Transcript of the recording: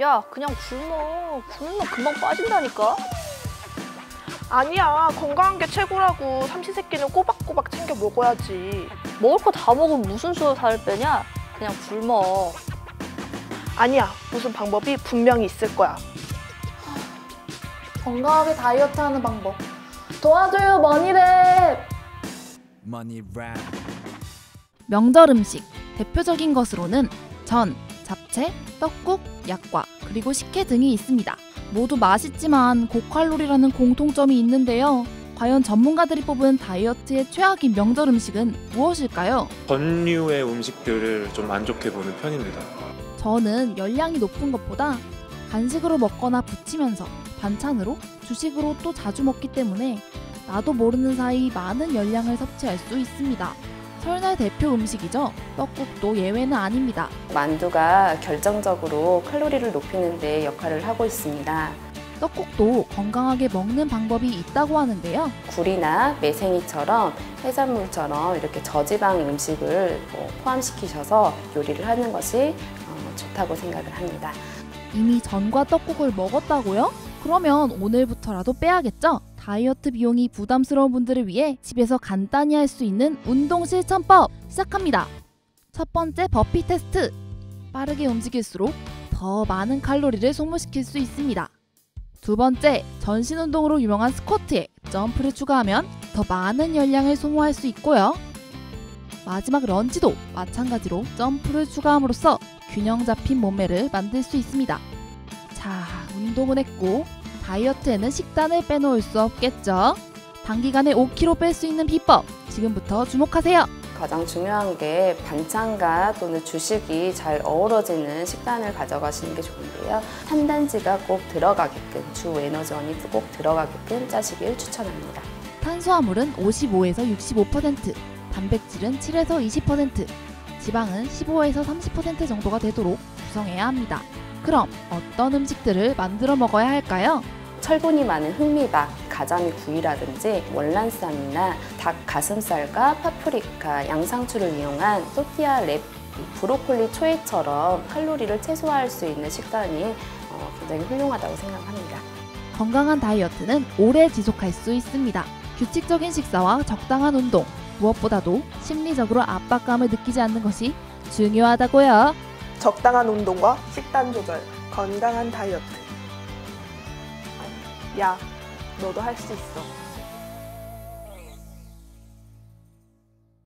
야, 그냥 굶어. 굶으면 금방 빠진다니까? 아니야 건강한 게 최고라고 삼시세끼는 꼬박꼬박 챙겨 먹어야지 먹을 거 다 먹으면 무슨 수로 살을 빼냐? 그냥 굶어. 아니야 무슨 방법이 분명히 있을 거야 건강하게 다이어트 하는 방법. 도와줘요, 머니랩! Rap. 명절 음식 대표적인 것으로는 전, 잡채, 떡국, 약과 그리고 식혜 등이 있습니다. 모두 맛있지만 고칼로리라는 공통점이 있는데요. 과연 전문가들이 뽑은 다이어트의 최악인 명절 음식은 무엇일까요? 전류의 음식들을 좀 안 좋게 보는 편입니다. 저는 열량이 높은 것보다 간식으로 먹거나 부치면서 반찬으로 주식으로 또 자주 먹기 때문에 나도 모르는 사이 많은 열량을 섭취할 수 있습니다. 설날 대표 음식이죠. 떡국도 예외는 아닙니다. 만두가 결정적으로 칼로리를 높이는 데 역할을 하고 있습니다. 떡국도 건강하게 먹는 방법이 있다고 하는데요. 굴이나 매생이처럼 해산물처럼 이렇게 저지방 음식을 뭐 포함시키셔서 요리를 하는 것이 어, 좋다고 생각을 합니다. 이미 전과 떡국을 먹었다고요? 그러면 오늘부터라도 빼야겠죠? 다이어트 비용이 부담스러운 분들을 위해 집에서 간단히 할 수 있는 운동 실천법 시작합니다. 첫 번째 버피 테스트. 빠르게 움직일수록 더 많은 칼로리를 소모시킬 수 있습니다. 두 번째, 전신 운동으로 유명한 스쿼트에 점프를 추가하면 더 많은 열량을 소모할 수 있고요. 마지막 런지도 마찬가지로 점프를 추가함으로써 균형 잡힌 몸매를 만들 수 있습니다. 자, 운동은 했고 다이어트에는 식단을 빼놓을 수 없겠죠. 단기간에 5kg 뺄 수 있는 비법 지금부터 주목하세요. 가장 중요한 게 반찬과 또는 주식이 잘 어우러지는 식단을 가져가시는 게 좋은데요. 탄단지가 꼭 들어가게끔 주 에너지원이 꼭 들어가게끔 짜시길 추천합니다. 탄수화물은 55에서 65%, 단백질은 7에서 20%, 지방은 15에서 30% 정도가 되도록 구성해야 합니다. 그럼 어떤 음식들을 만들어 먹어야 할까요? 철분이 많은 흑미박, 가자미 구이라든지 월남쌈이나 닭 가슴살과 파프리카, 양상추를 이용한 소피아 랩, 브로콜리 초이처럼 칼로리를 최소화할 수 있는 식단이 어, 굉장히 훌륭하다고 생각합니다. 건강한 다이어트는 오래 지속할 수 있습니다. 규칙적인 식사와 적당한 운동, 무엇보다도 심리적으로 압박감을 느끼지 않는 것이 중요하다고요. 적당한 운동과 식단 조절 건강한 다이어트. 야 너도 할 수 있어